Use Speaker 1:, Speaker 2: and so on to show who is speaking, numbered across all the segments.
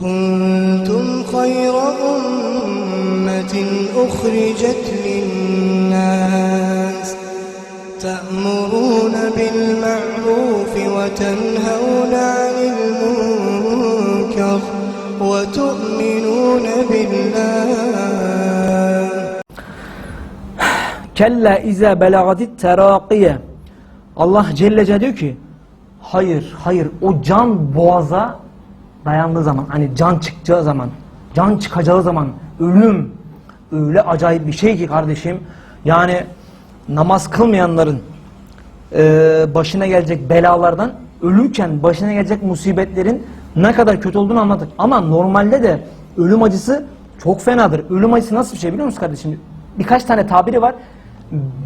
Speaker 1: كنتم خير أمة أخرجت للناس تأمرون بالمعروف وتنهون عن المنكر وتؤمنون بالله.
Speaker 2: كلا إذا بلغت التراقية الله جل جلاله diyor ki hayır hayır o can boğaza dayandığı zaman hani can çıkacağı zaman can çıkacağı zaman ölüm öyle acayip bir şey ki kardeşim yani namaz kılmayanların e, başına gelecek belalardan ölürken başına gelecek musibetlerin ne kadar kötü olduğunu anladık. Ama normalde de ölüm acısı çok fenadır. Ölüm acısı nasıl bir şey biliyor musun kardeşim? Birkaç tane tabiri var.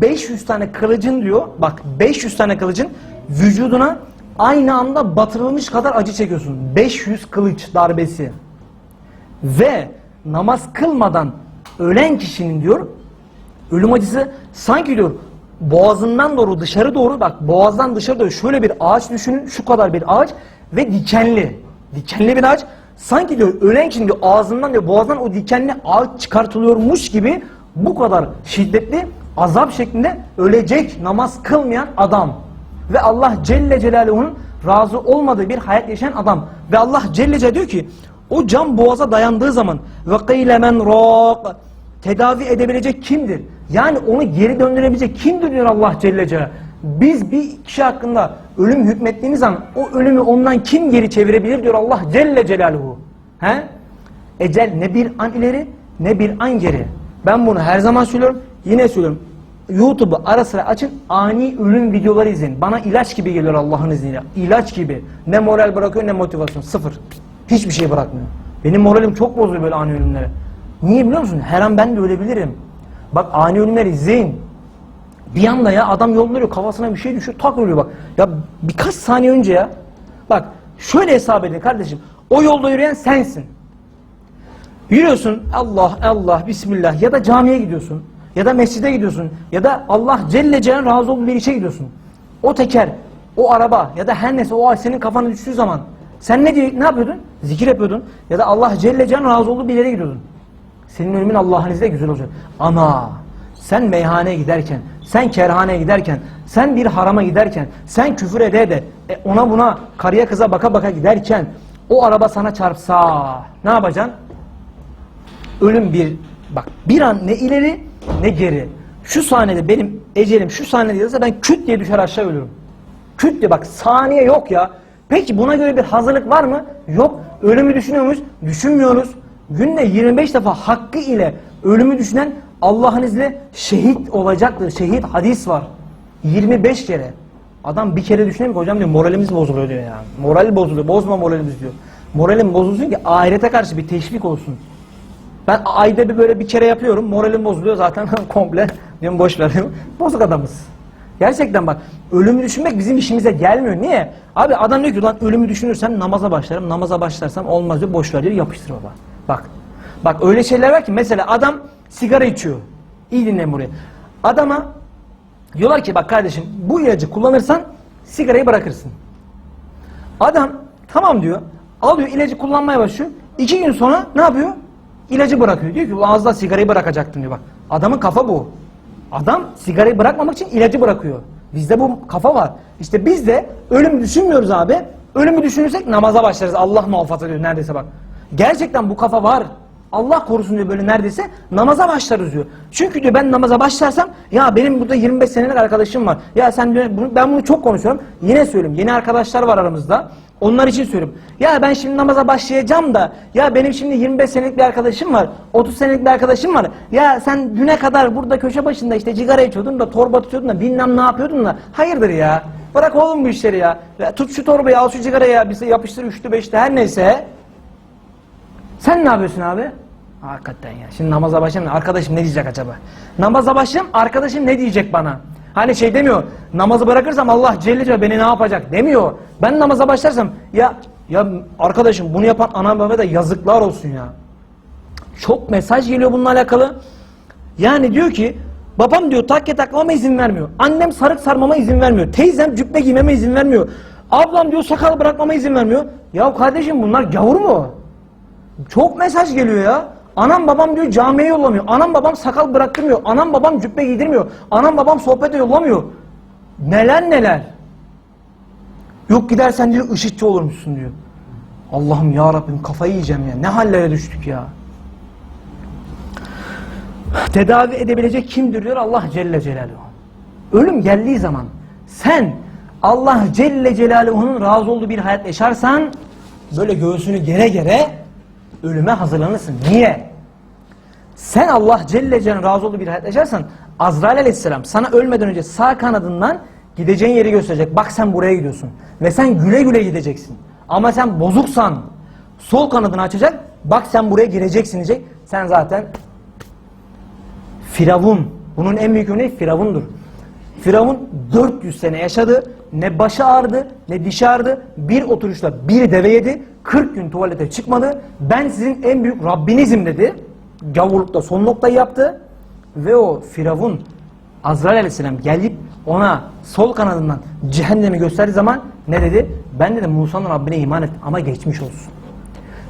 Speaker 2: 500 tane kılıcın diyor. Bak 500 tane kılıcın vücuduna aynı anda batırılmış kadar acı çekiyorsun. 500 kılıç darbesi. Ve namaz kılmadan ölen kişinin diyor ölüm acısı sanki diyor boğazından doğru dışarı doğru bak boğazdan dışarı doğru şöyle bir ağaç düşünün şu kadar bir ağaç ve dikenli dikenli bir ağaç sanki diyor ölen kişinin diyor ağzından diyor boğazdan o dikenli ağaç çıkartılıyormuş gibi bu kadar şiddetli azap şeklinde ölecek namaz kılmayan adam ve Allah Celle Celaluhu'nun razı olmadığı bir hayat yaşayan adam ve Allah Celle Celaluhu diyor ki o can boğaza dayandığı zaman ve kıyle men rak tedavi edebilecek kimdir? Yani onu geri döndürebilecek kimdir diyor Allah Celle Celaluhu. Biz bir kişi hakkında ölüm hükmettiğimiz zaman o ölümü ondan kim geri çevirebilir diyor Allah Celle Celaluhu. He? Ecel ne bir an ileri ne bir an geri. Ben bunu her zaman söylüyorum. Yine söylüyorum. YouTube'u ara sıra açın ani ölüm videoları izleyin. Bana ilaç gibi geliyor Allah'ın izniyle. İlaç gibi. Ne moral bırakıyor ne motivasyon. Sıfır. Hiçbir şey bırakmıyor. Benim moralim çok bozuluyor böyle ani ölümlere. Niye biliyor musun? Her an ben de ölebilirim. Bak ani ölümleri izleyin. Bir anda ya adam yolda yürüyor kafasına bir şey düşüyor tak ölüyor bak. Ya birkaç saniye önce ya. Bak şöyle hesap edin kardeşim. O yolda yürüyen sensin. Yürüyorsun Allah Allah Bismillah ya da camiye gidiyorsun ya da mescide gidiyorsun ya da Allah Celle Celaluhu razı olduğu bir işe gidiyorsun. O teker, o araba ya da her neyse o ağaç senin kafana düştüğü zaman sen ne diye, ne yapıyordun? Zikir yapıyordun ya da Allah Celle Celaluhu razı olduğu bir yere gidiyordun. Senin ölümün Allah'ın izniyle güzel olacak. Ama sen meyhaneye giderken, sen kerhaneye giderken, sen bir harama giderken, sen küfür ede de e, ona buna karıya kıza baka baka giderken o araba sana çarpsa ne yapacaksın? ölüm bir bak bir an ne ileri ne geri. Şu sahnede benim ecelim şu sahnede yazılsa ben küt diye düşer aşağı ölürüm. Küt diye bak saniye yok ya. Peki buna göre bir hazırlık var mı? Yok. Ölümü düşünüyor muyuz? Düşünmüyoruz. Günde 25 defa hakkı ile ölümü düşünen Allah'ın izniyle şehit olacaktır. Şehit hadis var. 25 kere. Adam bir kere düşünüyor ki hocam diyor moralimiz bozuluyor diyor ya. Moral bozuluyor. Bozma moralimiz diyor. Moralim bozulsun ki ahirete karşı bir teşvik olsun. Ben ayda bir böyle bir kere yapıyorum. Moralim bozuluyor zaten komple. Diyorum boş ver. Bozuk adamız. Gerçekten bak ölümü düşünmek bizim işimize gelmiyor. Niye? Abi adam diyor ki lan ölümü düşünürsem namaza başlarım. Namaza başlarsam olmaz diyor. Boş ver diyor. Yapıştır baba. Bak. Bak öyle şeyler var ki mesela adam sigara içiyor. İyi dinleyin burayı. Adama diyorlar ki bak kardeşim bu ilacı kullanırsan sigarayı bırakırsın. Adam tamam diyor. Alıyor ilacı kullanmaya başlıyor. İki gün sonra ne yapıyor? İlacı bırakıyor. Diyor ki az daha sigarayı bırakacaktın diyor bak. Adamın kafa bu. Adam sigarayı bırakmamak için ilacı bırakıyor. Bizde bu kafa var. İşte biz de ölümü düşünmüyoruz abi. Ölümü düşünürsek namaza başlarız. Allah muhafaza ediyor neredeyse bak. Gerçekten bu kafa var. Allah korusun diyor böyle neredeyse namaza başlarız diyor. Çünkü diyor ben namaza başlarsam ya benim burada 25 senelik arkadaşım var. Ya sen diyor, ben bunu çok konuşuyorum. Yine söyleyeyim yeni arkadaşlar var aramızda. Onlar için söylüyorum. Ya ben şimdi namaza başlayacağım da ya benim şimdi 25 senelik bir arkadaşım var. 30 senelik bir arkadaşım var. Ya sen düne kadar burada köşe başında işte cigara içiyordun da torba tutuyordun da bilmem ne yapıyordun da hayırdır ya. Bırak oğlum bu işleri ya. ya tut şu torbayı al şu cigarayı ya bize yapıştır üçlü beşli her neyse. Sen ne yapıyorsun abi? Hakikaten ya. Şimdi namaza başlayayım. Arkadaşım ne diyecek acaba? Namaza başlayayım. Arkadaşım ne diyecek bana? Hani şey demiyor. Namazı bırakırsam Allah Celle Celle beni ne yapacak demiyor. Ben namaza başlarsam ya ya arkadaşım bunu yapan ana baba da yazıklar olsun ya. Çok mesaj geliyor bununla alakalı. Yani diyor ki babam diyor takke takmama izin vermiyor. Annem sarık sarmama izin vermiyor. Teyzem cübbe giymeme izin vermiyor. Ablam diyor sakal bırakmama izin vermiyor. Ya kardeşim bunlar gavur mu? Çok mesaj geliyor ya. Anam babam diyor camiye yollamıyor. Anam babam sakal bıraktırmıyor. Anam babam cübbe giydirmiyor. Anam babam sohbete yollamıyor. Neler neler. Yok gidersen diyor IŞİD'ci olurmuşsun diyor. Allah'ım ya Rabbim kafayı yiyeceğim ya. Ne hallere düştük ya. Tedavi edebilecek kimdir diyor Allah Celle Celaluhu. Ölüm geldiği zaman sen Allah Celle Celaluhu'nun razı olduğu bir hayat yaşarsan böyle göğsünü gere gere ölüme hazırlanırsın. Niye? Sen Allah Celle Celaluhu'nun razı olduğu bir hayat yaşarsan Azrail Aleyhisselam sana ölmeden önce sağ kanadından gideceğin yeri gösterecek. Bak sen buraya gidiyorsun. Ve sen güle güle gideceksin. Ama sen bozuksan sol kanadını açacak. Bak sen buraya gireceksin diyecek. Sen zaten Firavun. Bunun en büyük örneği Firavundur. Firavun 400 sene yaşadı. Ne başı ağrıdı ne dişi ağrıdı. Bir oturuşla bir deve yedi. 40 gün tuvalete çıkmadı. Ben sizin en büyük Rabbinizim dedi. Gavurlukta son noktayı yaptı. Ve o Firavun Azrail aleyhisselam gelip ona sol kanadından cehennemi gösterdiği zaman ne dedi? Ben dedi Musa'nın Rabbine iman et ama geçmiş olsun.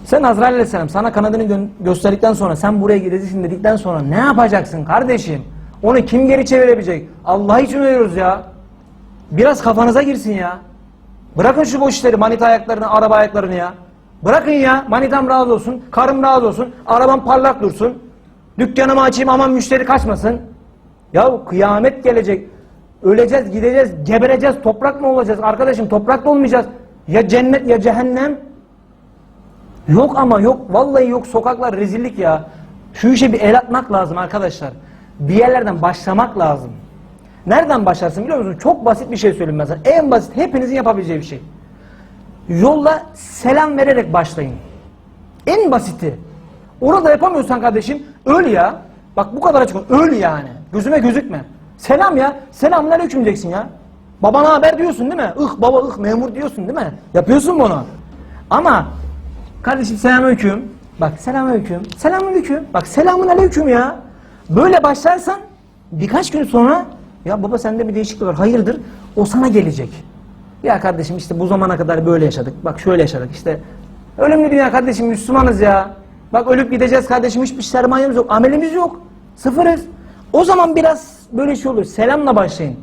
Speaker 2: Sen Azrail aleyhisselam sana kanadını gö- gösterdikten sonra sen buraya gideceksin dedikten sonra ne yapacaksın kardeşim? Onu kim geri çevirebilecek? Allah için ölüyoruz ya. Biraz kafanıza girsin ya. Bırakın şu boş işleri, manita ayaklarını, araba ayaklarını ya. Bırakın ya, manitam razı olsun, karım razı olsun, arabam parlak dursun. Dükkanımı açayım aman müşteri kaçmasın. Ya kıyamet gelecek. Öleceğiz, gideceğiz, gebereceğiz, toprak mı olacağız? Arkadaşım toprak da olmayacağız. Ya cennet ya cehennem. Yok ama yok. Vallahi yok. Sokaklar rezillik ya. Şu işe bir el atmak lazım arkadaşlar. Bir yerlerden başlamak lazım. Nereden başlarsın biliyor musun? Çok basit bir şey söyleyeyim ben sana. En basit hepinizin yapabileceği bir şey. Yolla selam vererek başlayın. En basiti. Orada yapamıyorsan kardeşim öl ya. Bak bu kadar açık. Öl yani. Gözüme gözükme. Selam ya. Selamun aleyküm diyeceksin ya. Babana haber diyorsun değil mi? Ih baba ih memur diyorsun değil mi? Yapıyorsun bunu. Ama kardeşim selamünaleyküm. Bak selamünaleyküm. Selamünaleyküm. Bak selamun aleyküm ya. Böyle başlarsan birkaç gün sonra ya baba sende bir değişiklik var. Hayırdır? O sana gelecek. Ya kardeşim işte bu zamana kadar böyle yaşadık. Bak şöyle yaşadık işte. Ölümlü dünya kardeşim Müslümanız ya. Bak ölüp gideceğiz kardeşim hiçbir sermayemiz yok. Amelimiz yok. Sıfırız. O zaman biraz böyle şey olur. Selamla başlayın.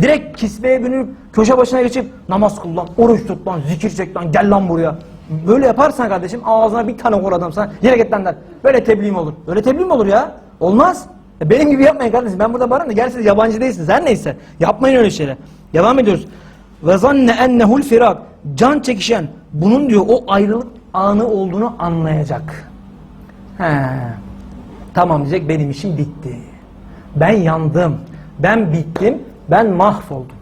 Speaker 2: Direkt kisveye bürünüp köşe başına geçip namaz kıl lan, oruç tut lan, zikir çek lan, gel lan buraya. Böyle yaparsan kardeşim ağzına bir tane kor adam sana yere git lan der. Böyle tebliğ mi olur? Böyle tebliğ mi olur ya? Olmaz. E benim gibi yapmayın kardeşim. Ben burada varım da gerçi yabancı değilsiniz. Her neyse. Yapmayın öyle şeyler. Devam ediyoruz. Ve zanne ennehul firak. Can çekişen bunun diyor o ayrılık anı olduğunu anlayacak. He. Tamam diyecek benim işim bitti. Ben yandım. Ben bittim. Ben mahvoldum.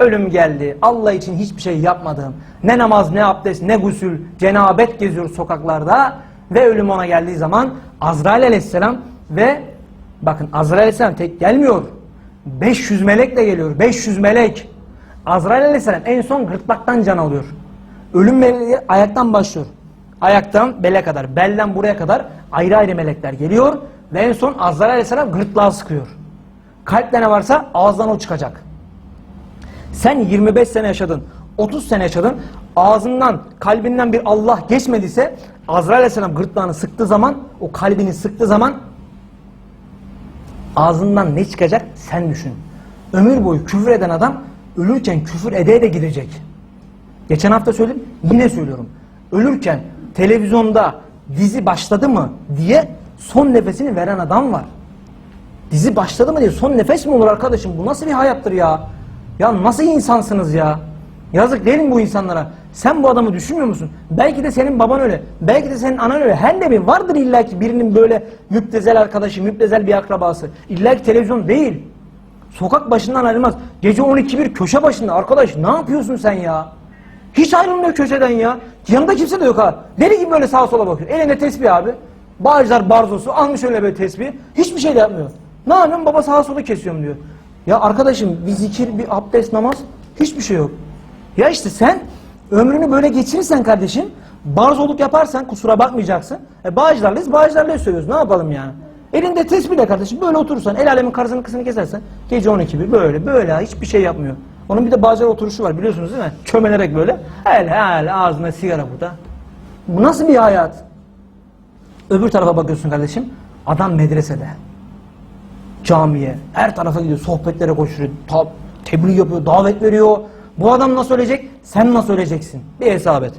Speaker 2: Ölüm geldi. Allah için hiçbir şey yapmadım. Ne namaz, ne abdest, ne gusül, cenabet geziyor sokaklarda. Ve ölüm ona geldiği zaman Azrail aleyhisselam ve bakın Azrail aleyhisselam tek gelmiyor. 500 melek de geliyor. 500 melek. Azrail aleyhisselam en son gırtlaktan can alıyor. Ölüm meleği ayaktan başlıyor. Ayaktan bele kadar, belden buraya kadar ayrı ayrı melekler geliyor. Ve en son Azrail aleyhisselam gırtlağı sıkıyor. Kalpte ne varsa ağızdan o çıkacak. Sen 25 sene yaşadın, 30 sene yaşadın, ağzından, kalbinden bir Allah geçmediyse Azrail Aleyhisselam gırtlağını sıktığı zaman, o kalbini sıktığı zaman ağzından ne çıkacak sen düşün. Ömür boyu küfür eden adam ölürken küfür ede de gidecek. Geçen hafta söyledim, yine söylüyorum. Ölürken televizyonda dizi başladı mı diye son nefesini veren adam var. Dizi başladı mı diye son nefes mi olur arkadaşım? Bu nasıl bir hayattır ya? Ya nasıl insansınız ya? Yazık değil mi bu insanlara? Sen bu adamı düşünmüyor musun? Belki de senin baban öyle. Belki de senin anan öyle. Her ne bir vardır illaki birinin böyle müptezel arkadaşı, müptezel bir akrabası. İlla ki televizyon değil. Sokak başından ayrılmaz. Gece 12 bir köşe başında. Arkadaş ne yapıyorsun sen ya? Hiç ayrılmıyor köşeden ya. Yanında kimse de yok ha. Deli gibi böyle sağa sola bakıyor. Elinde tesbih abi. Bağcılar barzosu almış öyle böyle tesbih. Hiçbir şey de yapmıyor. Ne yapıyorsun? Baba sağa sola kesiyorum diyor. Ya arkadaşım bir zikir, bir abdest, namaz hiçbir şey yok. Ya işte sen ömrünü böyle geçirirsen kardeşim barzoluk yaparsan kusura bakmayacaksın. E bağcılarlıyız, bağcılarlıyız söylüyoruz. Ne yapalım yani? Elinde tesbihle kardeşim böyle oturursan, el alemin karısının kısmını kesersen gece 12 gibi böyle böyle hiçbir şey yapmıyor. Onun bir de bazen oturuşu var biliyorsunuz değil mi? Çömelerek böyle el el ağzına sigara burada. Bu nasıl bir hayat? Öbür tarafa bakıyorsun kardeşim. Adam medresede. Camiye. Her tarafa gidiyor. Sohbetlere koşuyor. Tab tebliğ yapıyor. Davet veriyor. Bu adam nasıl ölecek? Sen nasıl öleceksin? Bir hesap et.